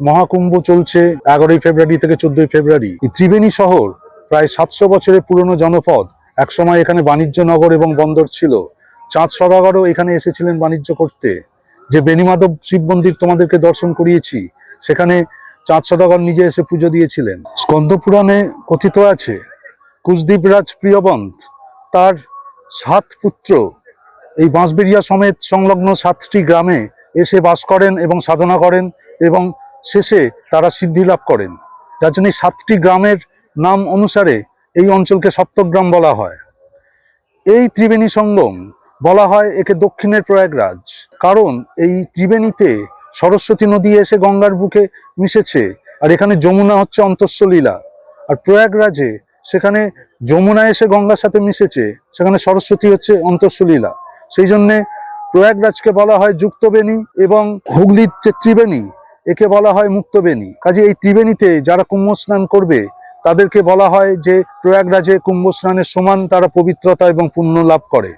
মহাকুম্ভ চলছে এগারোই ফেব্রুয়ারি থেকে চোদ্দই ফেব্রুয়ারি। ত্রিবেণী শহর প্রায় সাতশো বছরের পুরনো জনপদ। একসময় এখানে বাণিজ্য নগর এবং বন্দর ছিল। চাঁদ সদাগরও এখানে এসেছিলেন বাণিজ্য করতে। যে বেনিমাধব শিব মন্দির তোমাদেরকে দর্শন করিয়েছি, সেখানে চাঁদ সদাগর নিজে এসে পুজো দিয়েছিলেন। স্কন্দ পুরাণে কথিত আছে কুশদীপরাজ প্রিয়বন্ত, তার সাত পুত্র, এই বাঁশবেড়িয়া সমেত সংলগ্ন সাতটি গ্রামে এসে বাস করেন এবং সাধনা করেন এবং শেষে তারা সিদ্ধি লাভ করেন, যার জন্য সাতটি গ্রামের নাম অনুসারে এই অঞ্চলকে সপ্তগ্রাম বলা হয়। এই ত্রিবেণী সঙ্গম বলা হয় একে দক্ষিণের প্রয়াগরাজ, কারণ এই ত্রিবেণীতে সরস্বতী নদী এসে গঙ্গার বুকে মিশেছে, আর এখানে যমুনা হচ্ছে অন্তঃস্ব লীলা আর প্রয়াগরাজে সেখানে যমুনা এসে গঙ্গার সাথে মিশেছে, সেখানে সরস্বতী হচ্ছে অন্তঃস্ব লীলা সেই জন্যে প্রয়াগরাজকে বলা হয় যুক্তবেণী এবং হুগলির যে ত্রিবেণী একে বলা হয় মুক্তবেণী। কাজে এই ত্রিবেণীতে যারা কুম্ভ স্নান করবে, তাদেরকে বলা হয় যে প্রয়াগরাজে কুম্ভ স্নানের সমান তারা পবিত্রতা এবং পুণ্য লাভ করে।